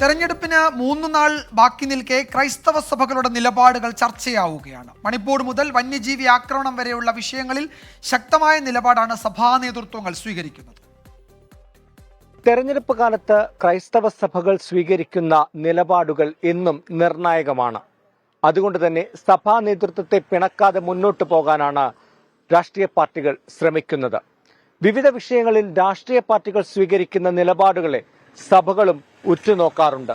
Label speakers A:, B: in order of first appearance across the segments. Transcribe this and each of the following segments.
A: തെരഞ്ഞെടുപ്പിന് മൂന്ന് നാൾ ബാക്കി നിൽക്കെ ക്രൈസ്തവ സഭകളുടെ നിലപാടുകൾ ചർച്ചയാവുകയാണ്. മണിപ്പൂർ മുതൽ വന്യജീവി ആക്രമണം വരെയുള്ള വിഷയങ്ങളിൽ ശക്തമായ നിലപാടാണ് സഭാ നേതൃത്വങ്ങൾ സ്വീകരിക്കുന്നത്.
B: തെരഞ്ഞെടുപ്പ് കാലത്ത് ക്രൈസ്തവ സഭകൾ സ്വീകരിക്കുന്ന നിലപാടുകൾ എന്നും നിർണായകമാണ്. അതുകൊണ്ട് തന്നെ സഭാ നേതൃത്വത്തെ പിണക്കാതെ മുന്നോട്ട് പോകാനാണ് രാഷ്ട്രീയ പാർട്ടികൾ ശ്രമിക്കുന്നത്. വിവിധ വിഷയങ്ങളിൽ രാഷ്ട്രീയ പാർട്ടികൾ സ്വീകരിക്കുന്ന നിലപാടുകളെ സഭകളും ഉറ്റുനോക്കാറുണ്ട്.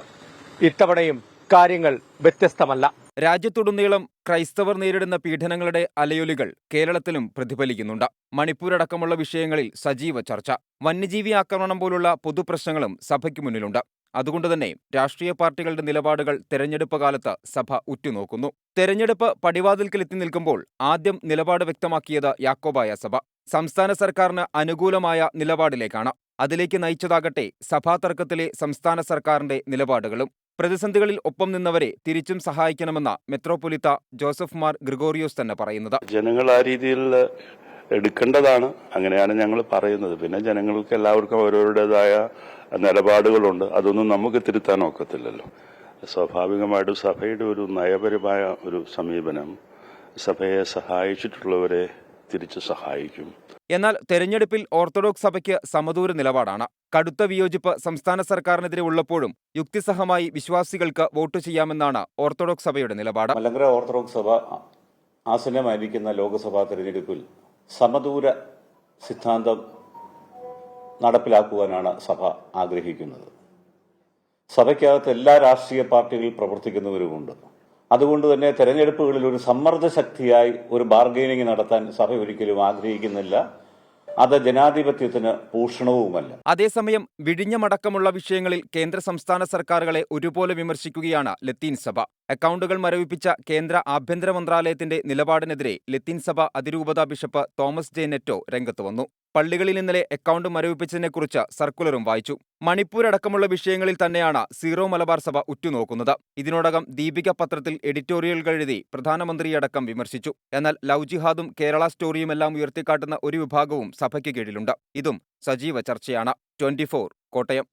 B: ഇത്തവണയും കാര്യങ്ങൾ വ്യത്യസ്തമല്ല.
C: രാജ്യത്തുടനീളം ക്രൈസ്തവർ നേരിടുന്ന പീഡനങ്ങളുടെ അലയൊലികൾ കേരളത്തിലും പ്രതിഫലിക്കുന്നുണ്ട്. മണിപ്പൂരടക്കമുള്ള വിഷയങ്ങളിൽ സജീവ ചർച്ച. വന്യജീവി ആക്രമണം പോലുള്ള പൊതുപ്രശ്നങ്ങളും സഭയ്ക്ക് മുന്നിലുണ്ട്. അതുകൊണ്ടുതന്നെ രാഷ്ട്രീയ പാർട്ടികളുടെ നിലപാടുകൾ തെരഞ്ഞെടുപ്പ് കാലത്ത് സഭ ഉറ്റുനോക്കുന്നു. തെരഞ്ഞെടുപ്പ് പടിവാതിൽക്കലെത്തി നിൽക്കുമ്പോൾ ആദ്യം നിലപാട് വ്യക്തമാക്കിയത് യാക്കോബായ സഭ. സംസ്ഥാന സർക്കാരിന് അനുകൂലമായ നിലപാടിലേക്കാണ്. അതിലേക്ക് നയിച്ചതാകട്ടെ സഭാതർക്കത്തിലെ സംസ്ഥാന സർക്കാരിന്റെ നിലപാടുകളും. പ്രതിസന്ധികളിൽ ഒപ്പം നിന്നവരെ തിരിച്ചും സഹായിക്കണമെന്ന മെത്രോപൊലിത്ത ജോസഫ് മാർ ഗ്രിഗോറിയോസ് തന്നെ പറയുന്നത്.
D: ജനങ്ങൾ ആ രീതിയിൽ എടുക്കേണ്ടതാണ്. അങ്ങനെയാണ് ഞങ്ങൾ പറയുന്നത്. പിന്നെ ജനങ്ങൾക്ക് എല്ലാവർക്കും ഓരോരുടേതായ നിലപാടുകളുണ്ട്. അതൊന്നും നമുക്ക് തിരുത്താൻ ഒക്കത്തില്ലല്ലോ. സ്വാഭാവികമായിട്ടും സഭയുടെ ഒരു നയപരമായ ഒരു സമീപനം സഭയെ സഹായിച്ചിട്ടുള്ളവരെ തിരിച്ചു സഹായിക്കും.
C: എന്നാൽ തെരഞ്ഞെടുപ്പിൽ ഓർത്തഡോക്സ് സഭയ്ക്ക് സമദൂര നിലപാടാണ്. കടുത്ത വിയോജിപ്പ് സംസ്ഥാന സർക്കാരിനെതിരെ ഉള്ളപ്പോഴും യുക്തിസഹമായി വിശ്വാസികൾക്ക് വോട്ട് ചെയ്യാമെന്നാണ് ഓർത്തഡോക്സ് സഭയുടെ നിലപാട്.
E: മലങ്കര ഓർത്തഡോക്സ് സഭ ആസന്നമായിരിക്കുന്ന ലോക്സഭാ തെരഞ്ഞെടുപ്പിൽ സമദൂര സിദ്ധാന്തം നടപ്പിലാക്കുവാനാണ് സഭ ആഗ്രഹിക്കുന്നത്. സഭയ്ക്കകത്ത് എല്ലാ രാഷ്ട്രീയ പാർട്ടികളിൽ പ്രവർത്തിക്കുന്നവരുമുണ്ട്. അതുകൊണ്ട് തന്നെ തെരഞ്ഞെടുപ്പുകളിൽ ഒരു സമ്മർദ്ദ ശക്തിയായി ഒരു ബാർഗൈനിങ് നടത്താൻ സഭ ഒരിക്കലും ആഗ്രഹിക്കുന്നില്ല. അത് ജനാധിപത്യത്തിന് ഭൂഷണവുമല്ല
C: അതേസമയം വിഴിഞ്ഞമടക്കമുള്ള വിഷയങ്ങളിൽ കേന്ദ്ര സംസ്ഥാന സർക്കാരുകളെ ഒരുപോലെ വിമർശിക്കുകയാണ് ലത്തീൻ സഭ. അക്കൗണ്ടുകൾ മരവിപ്പിച്ച കേന്ദ്ര ആഭ്യന്തര മന്ത്രാലയത്തിന്റെ നിലപാടിനെതിരെ ലത്തീൻ സഭ അതിരൂപതാ ബിഷപ്പ് തോമസ് ജെ നെറ്റോ രംഗത്ത് വന്നു. പള്ളികളിൽ ഇന്നലെ അക്കൗണ്ട് മരവിപ്പിച്ചതിനെക്കുറിച്ച് സർക്കുലറും വായിച്ചു. മണിപ്പൂർ അടക്കമുള്ള വിഷയങ്ങളിൽ തന്നെയാണ് സീറോ മലബാർ സഭ ഉറ്റുനോക്കുന്നത്. ഇതിനോടകം ദീപിക പത്രത്തിൽ എഡിറ്റോറിയലുകൾ എഴുതി പ്രധാനമന്ത്രിയടക്കം വിമർശിച്ചു. എന്നാൽ ലവ് ജിഹാദും കേരള സ്റ്റോറിയുമെല്ലാം ഉയർത്തിക്കാട്ടുന്ന ഒരു വിഭാഗവും സഭയ്ക്ക് കീഴിലുണ്ട്. ഇതും സജീവ ചർച്ചയാണ്. ട്വന്റി കോട്ടയം.